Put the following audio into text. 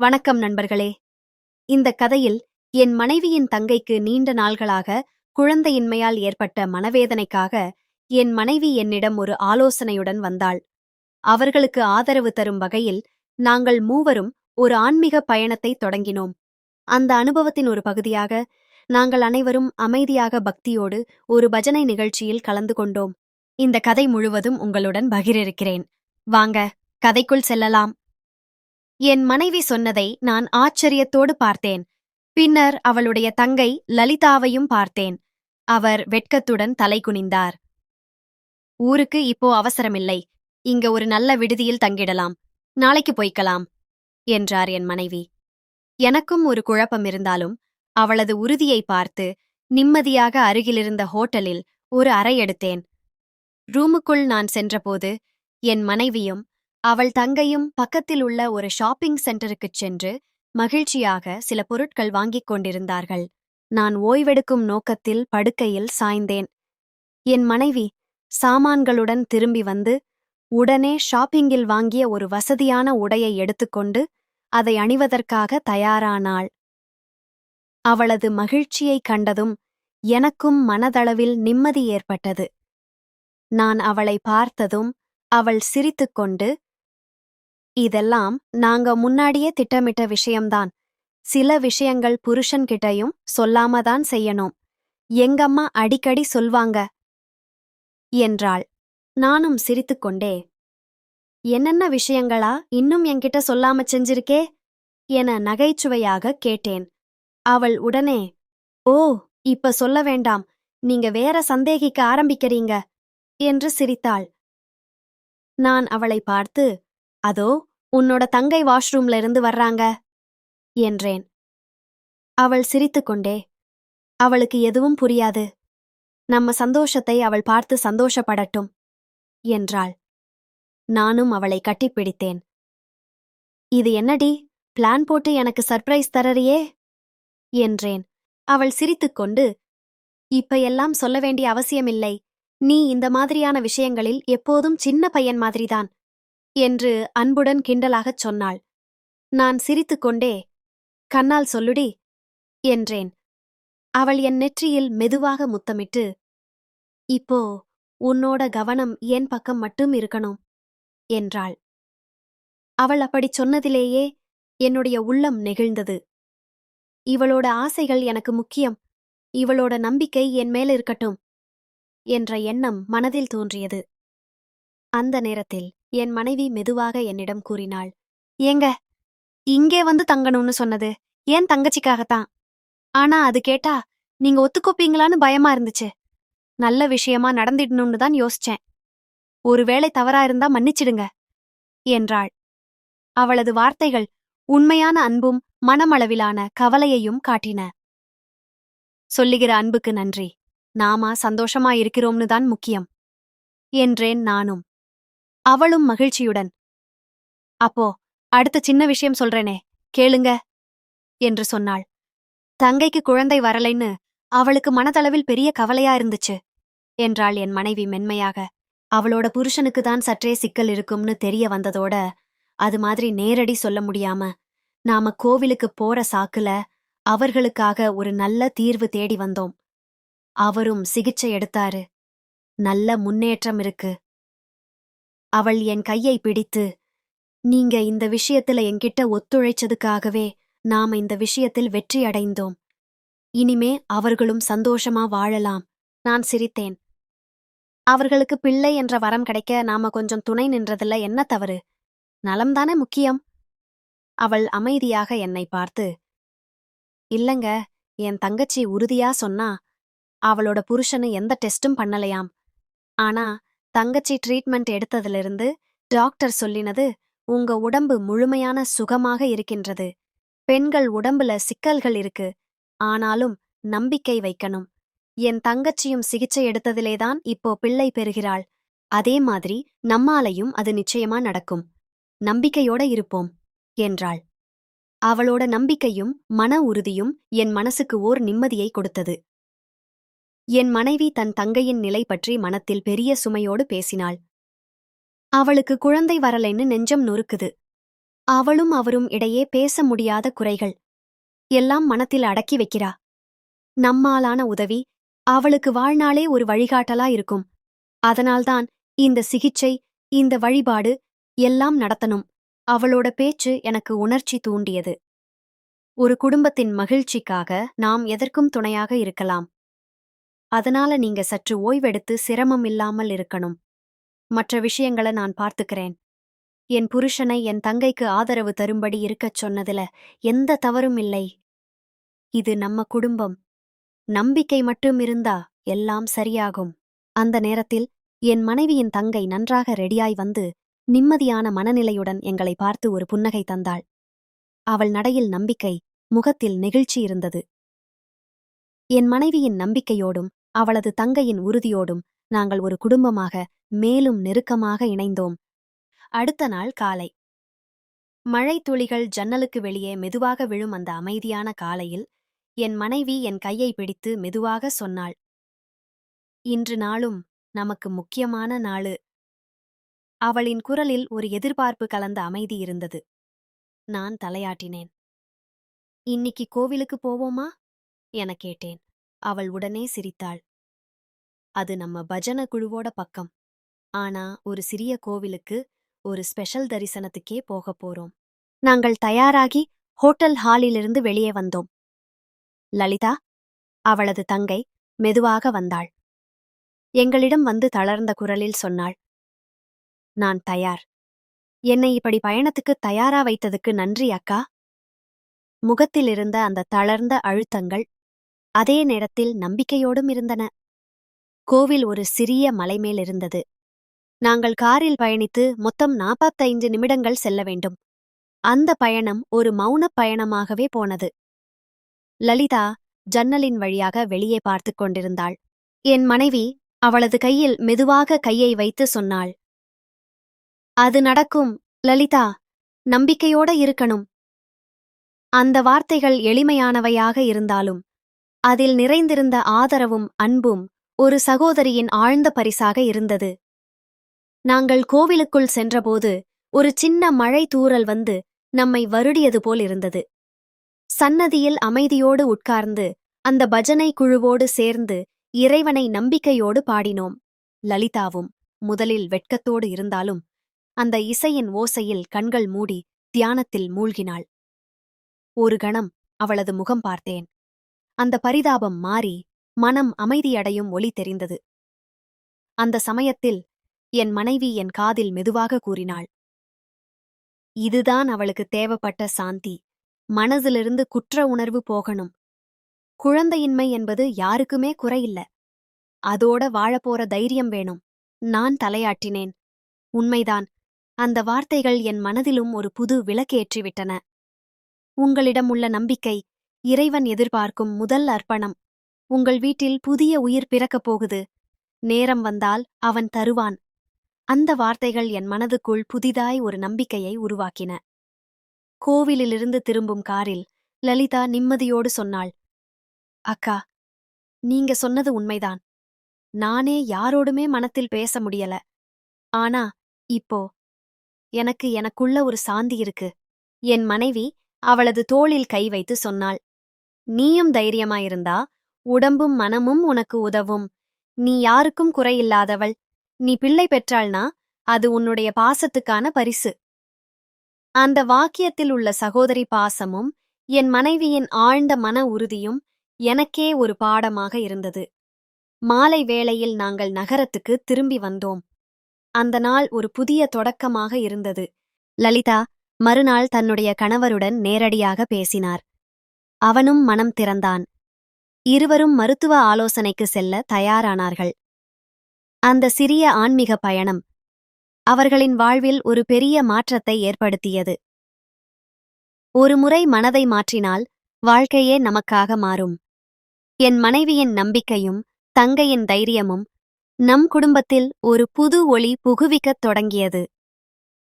வணக்கம் நண்பர்களே. இந்த கதையில் என் மனைவியின் தங்கைக்கு நீண்ட நாள்களாக குழந்தையின்மையால் ஏற்பட்ட மனவேதனைக்காக என் மனைவி என்னிடம் ஒரு ஆலோசனையுடன் வந்தாள். அவர்களுக்கு ஆதரவு தரும் வகையில் நாங்கள் மூவரும் ஒரு ஆன்மீக பயணத்தை தொடங்கினோம். அந்த அனுபவத்தின் ஒரு பகுதியாக நாங்கள் அனைவரும் அமைதியாக பக்தியோடு ஒரு பஜனை நிகழ்ச்சியில் கலந்து கொண்டோம். இந்த கதை முழுவதும் உங்களுடன் பகிரிருக்கிறேன் வாங்க கதைக்குள் செல்லலாம். என் மனைவி சொன்னதை நான் ஆச்சரியத்தோடு பார்த்தேன். பின்னர் அவளுடைய தங்கை லலிதாவையும் பார்த்தேன். அவர் வெட்கத்துடன் தலை குனிந்தார். ஊருக்கு இப்போ அவசரமில்லை. இங்க ஒரு நல்ல விடுதியில் தங்கிடலாம். நாளைக்கு போய்க்கலாம் என்றார் என் மனைவி. எனக்கும் ஒரு குழப்பம் இருந்தாலும் அவளது உறுதியை பார்த்து நிம்மதியாக அருகிலிருந்த ஹோட்டலில் ஒரு அறை எடுத்தேன். ரூமுக்குள் நான் சென்றபோது என் மனைவியும் அவள் தங்கையும் பக்கத்தில் உள்ள ஒரு ஷாப்பிங் சென்டருக்குச் சென்று மகிழ்ச்சியாக சில பொருட்கள் வாங்கிக் கொண்டிருந்தார்கள். நான் ஓய்வெடுக்கும் நோக்கத்தில் படுக்கையில் சாய்ந்தேன். என் மனைவி சாமான்களுடன் திரும்பி வந்து உடனே ஷாப்பிங்கில் வாங்கிய ஒரு வசதியான உடையை எடுத்துக்கொண்டு அதை அணிவதற்காக தயாரானாள். அவளது மகிழ்ச்சியைக் கண்டதும் எனக்கும் மனதளவில் நிம்மதி ஏற்பட்டது. நான் அவளை பார்த்ததும் அவள் சிரித்துக்கொண்டு இதெல்லாம் நாங்க முன்னாடியே திட்டமிட்ட விஷயம்தான். சில விஷயங்கள் புருஷன்கிட்டயும் சொல்லாம தான் செய்யணும். எங்கம்மா அடிக்கடி சொல்வாங்க? என்றாள். நானும் சிரித்துக்கொண்டே என்னென்ன விஷயங்களா? இன்னும் என்கிட்ட சொல்லாம செஞ்சிருக்கே? என நகைச்சுவையாக கேட்டேன். அவள் உடனே ஓ இப்ப சொல்ல வேண்டாம். நீங்க வேற சந்தேகிக்க ஆரம்பிக்கிறீங்க. என்று சிரித்தாள். நான் அவளை பார்த்து அதோ உன்னோட தங்கை வாஷ்ரூம்ல இருந்து வர்றாங்க என்றேன். அவள் சிரித்துக்கொண்டே அவளுக்கு எதுவும் புரியாது. நம்ம சந்தோஷத்தை அவள் பார்த்து சந்தோஷப்படட்டும் என்றாள். நானும் அவளை கட்டிப்பிடித்தேன். இது என்னடி? பிளான் போட்டு எனக்கு சர்ப்ரைஸ் தரறியே என்றேன். அவள் சிரித்துக்கொண்டு இப்ப எல்லாம் சொல்ல வேண்டிய அவசியமில்லை. நீ இந்த மாதிரியான விஷயங்களில் எப்போதும் சின்ன பையன் மாதிரிதான். என்று அன்புடன் கிண்டலாகச் சொன்னாள். நான் சிரித்துக்கொண்டே கண்ணால் சொல்லுடி என்றேன். அவள் என் நெற்றியில் மெதுவாக முத்தமிட்டு இப்போ உன்னோட கவனம் என் பக்கம் மட்டும் இருக்கணும் என்றாள். அவள் அப்படிச் சொன்னதிலேயே என்னுடைய உள்ளம் நெகிழ்ந்தது. இவளோட ஆசைகள் எனக்கு முக்கியம். இவளோட நம்பிக்கை என் மேல் இருக்கட்டும் என்ற எண்ணம் மனதில் தோன்றியது. அந்த நேரத்தில் என் மனைவி மெதுவாக என்னிடம் கூறினாள். ஏங்க இங்கே வந்து தங்கணும்னு சொன்னது. ஏன் தங்கச்சிக்காகத்தான்? ஆனா அது கேட்டா நீங்க ஒத்துக்கோப்பீங்களான்னு பயமா இருந்துச்சு. நல்ல விஷயமா நடந்திடணும்னு தான் யோசிச்சேன். ஒருவேளை தவறா இருந்தா மன்னிச்சிடுங்க என்றாள். அவளது வார்த்தைகள் உண்மையான அன்பும் மனமளவிலான கவலையையும் காட்டின. சொல்லுகிற அன்புக்கு நன்றி. நாமா சந்தோஷமா இருக்கிறோம்னு தான் முக்கியம் என்றேன் நானும். அவளும் மகிழ்ச்சியுடன் அப்போ அடுத்த சின்ன விஷயம் சொல்றேனே கேளுங்க என்று சொன்னாள். தங்கைக்கு குழந்தை வரலைன்னு அவளுக்கு மனதளவில் பெரிய கவலையா இருந்துச்சு என்றாள் என் மனைவி மென்மையாக. அவளோட புருஷனுக்கு தான் சற்றே சிக்கல் இருக்கும்னு தெரிய வந்ததோட அது மாதிரி நேரடி சொல்ல முடியாம நாம கோவிலுக்கு போற சாக்குல அவர்களுக்காக ஒரு நல்ல தீர்வு தேடி வந்தோம். அவரும் சிகிச்சை எடுத்தாரு. நல்ல முன்னேற்றம் இருக்கு. அவள் என் கையை பிடித்து நீங்க இந்த விஷயத்துல என்கிட்ட ஒத்துழைச்சதுக்காகவே நாம இந்த விஷயத்தில் வெற்றி அடைந்தோம். இனிமே அவர்களும் சந்தோஷமா வாழலாம். நான் சிரித்தேன். அவர்களுக்கு பிள்ளை என்ற வரம் கிடைக்க நாம கொஞ்சம் துணை நின்றதுல என்ன தவறு? நலம்தானே முக்கியம்? அவள் அமைதியாக என்னை பார்த்து இல்லங்க என் தங்கச்சி உறுதியா சொன்னா அவளோட புருஷனு எந்த டெஸ்டும் பண்ணலையாம். ஆனா தங்கச்சி ட்ரீட்மெண்ட் எடுத்ததிலிருந்து டாக்டர் சொல்லினது உங்க உடம்பு முழுமையான சுகமாக இருக்கின்றது. பெண்கள் உடம்புல சிக்கல்கள் இருக்கு. ஆனாலும் நம்பிக்கை வைக்கணும். என் தங்கச்சியும் சிகிச்சை எடுத்ததிலேதான் இப்போ பிள்ளை பெறுகிறாள். அதே மாதிரி நம்மாலையும் அது நிச்சயமா நடக்கும். நம்பிக்கையோட இருப்போம் என்றாள். அவளோட நம்பிக்கையும் மன உறுதியும் என் மனசுக்கு ஓர் நிம்மதியை கொடுத்தது. என் மனைவி தன் தங்கையின் நிலை பற்றி மனத்தில் பெரிய சுமையோடு பேசினாள். அவளுக்கு குழந்தை வரலைன்னு நெஞ்சம் நொறுக்குது. அவளும் அவரும் இடையே பேச முடியாத குறைகள். எல்லாம் மனத்தில் அடக்கி வைக்கிறா. நம்மாலான உதவி அவளுக்கு வாழ்நாளே ஒரு வழிகாட்டலா இருக்கும். அதனால்தான் இந்த சிகிச்சை இந்த வழிபாடு எல்லாம் நடத்தணும். அவளோட பேச்சு எனக்கு உணர்ச்சி தூண்டியது. ஒரு குடும்பத்தின் மகிழ்ச்சிக்காக நாம் எதற்கும் துணையாக இருக்கலாம். அதனால நீங்க சற்று ஓய்வெடுத்து சிரமம் இல்லாமல் இருக்கணும். மற்ற விஷயங்களை நான் பார்த்துக்கிறேன். என் புருஷனை என் தங்கைக்கு ஆதரவு தரும்படி இருக்கச் சொன்னதுல எந்த தவறும் இல்லை. இது நம்ம குடும்பம். நம்பிக்கை மட்டும் இருந்தா எல்லாம் சரியாகும். அந்த நேரத்தில் என் மனைவியின் தங்கை நன்றாக ரெடியாய் வந்து நிம்மதியான மனநிலையுடன் எங்களை பார்த்து ஒரு புன்னகை தந்தாள். அவள் நடையில் நம்பிக்கை முகத்தில் நெகிழ்ச்சி இருந்தது. என் மனைவியின் நம்பிக்கையோடும் அவளது தங்கையின் உறுதியோடும் நாங்கள் ஒரு குடும்பமாக மேலும் நெருக்கமாக இணைந்தோம். அடுத்த நாள் காலை. மழை துளிகள் ஜன்னலுக்கு வெளியே மெதுவாக விழும் அந்த அமைதியான காலையில் என் மனைவி என் கையை பிடித்து மெதுவாக சொன்னாள். இன்று நாளும் நமக்கு முக்கியமான நாளு. அவளின் குரலில் ஒரு எதிர்பார்ப்பு கலந்த அமைதி இருந்தது. நான் தலையாட்டினேன். இன்னிக்கு கோவிலுக்கு போவோமா? என கேட்டேன். அவள் உடனே சிரித்தாள். அது நம்ம பஜன குழுவோட பக்கம். ஆனா ஒரு சிறிய கோவிலுக்கு ஒரு ஸ்பெஷல் தரிசனத்துக்கே போகப் போறோம். நாங்கள் தயாராகி ஹோட்டல் ஹாலிலிருந்து வெளியே வந்தோம். லலிதா அவளது தங்கை மெதுவாக வந்தாள். எங்களிடம் வந்து தளர்ந்த குரலில் சொன்னாள். நான் தயார். என்னை இப்படி பயணத்துக்கு தயாரா வைத்ததுக்கு நன்றி அக்கா. முகத்திலிருந்த அந்த தளர்ந்த அழுத்தங்கள் அதே நேரத்தில் நம்பிக்கையோடும் இருந்தன. கோவில் ஒரு சிறிய மலைமேல் இருந்தது. நாங்கள் காரில் பயணித்து மொத்தம் நாற்பத்தைந்து நிமிடங்கள் செல்ல வேண்டும். அந்த பயணம் ஒரு மௌனப் பயணமாகவே போனது. லலிதா ஜன்னலின் வழியாக வெளியே பார்த்துக் கொண்டிருந்தாள். என் மனைவி அவளது கையில் மெதுவாக கையை வைத்து சொன்னாள். அது நடக்கும் லலிதா. நம்பிக்கையோட இருக்கணும். அந்த வார்த்தைகள் எளிமையானவையாக இருந்தாலும் அதில் நிறைந்திருந்த ஆதரவும் அன்பும் ஒரு சகோதரியின் ஆழ்ந்த பரிசாக இருந்தது. நாங்கள் கோவிலுக்குள் சென்றபோது ஒரு சின்ன மழை தூறல் வந்து நம்மை வருடியது போல் இருந்தது. சன்னதியில் அமைதியோடு உட்கார்ந்து அந்த பஜனை குழுவோடு சேர்ந்து இறைவனை நம்பிக்கையோடு பாடினோம். லலிதாவும் முதலில் வெட்கத்தோடு இருந்தாலும் அந்த இசையின் ஓசையில் கண்கள் மூடி தியானத்தில் மூழ்கினாள். ஒரு கணம் அவளது முகம் பார்த்தேன். அந்த பரிதாபம் மாறி மனம் அமைதியடையும் ஒளி தெரிந்தது. அந்த சமயத்தில் என் மனைவி என் காதில் மெதுவாக கூறினாள். இதுதான் அவளுக்கு தேவைப்பட்ட சாந்தி. மனதிலிருந்து குற்ற உணர்வு போகணும். குழந்தையின்மை என்பது யாருக்குமே குறையில்ல. அதோட வாழப்போற தைரியம் வேணும். நான் தலையாட்டினேன். உண்மைதான். அந்த வார்த்தைகள் என் மனதிலும் ஒரு புது விளக்கேற்றிவிட்டன உங்களிடம் உள்ள நம்பிக்கை இறைவன் எதிர்பார்க்கும் முதல் அர்ப்பணம். உங்கள் வீட்டில் புதிய உயிர் பிறக்கப் போகுது. நேரம் வந்தால் அவன் தருவான். அந்த வார்த்தைகள் என் மனதுக்குள் புதிதாய் ஒரு நம்பிக்கையை உருவாக்கின. கோவிலிலிருந்து திரும்பும் காரில் லலிதா நிம்மதியோடு சொன்னாள். அக்கா நீங்க சொன்னது உண்மைதான். நானே யாரோடுமே மனத்தில் பேச முடியல. ஆனா இப்போ எனக்கு எனக்குள்ள ஒரு சாந்தி இருக்கு. என் மனைவி அவளது தோளில் கை வைத்து சொன்னாள். நீயும் தைரியமாயிருந்தா உடம்பும் மனமும் உனக்கு உதவும். நீ யாருக்கும் குறையில்லாதவள் நீ பிள்ளை பெற்றாள்னா அது உன்னுடைய பாசத்துக்கான பரிசு. அந்த வாக்கியத்தில் உள்ள சகோதரி பாசமும் என் மனைவியின் ஆழ்ந்த மன உறுதியும் எனக்கே ஒரு பாடமாக இருந்தது. மாலை வேளையில் நாங்கள் நகரத்துக்கு திரும்பி வந்தோம். அந்த நாள் ஒரு புதிய தொடக்கமாக இருந்தது. லலிதா மறுநாள் தன்னுடைய கணவருடன் நேரடியாக பேசினார். அவனும் மனம் திறந்தான். இருவரும் மருத்துவ ஆலோசனைக்கு செல்ல தயாரானார்கள். அந்த சிறிய ஆன்மீக பயணம் அவர்களின் வாழ்வில் ஒரு பெரிய மாற்றத்தை ஏற்படுத்தியது. ஒருமுறை மனதை மாற்றினால் வாழ்க்கையே நமக்காக மாறும். என் மனைவியின் நம்பிக்கையும் தங்கையின் தைரியமும் நம் குடும்பத்தில் ஒரு புது ஒளி புகுவிக்கத் தொடங்கியது.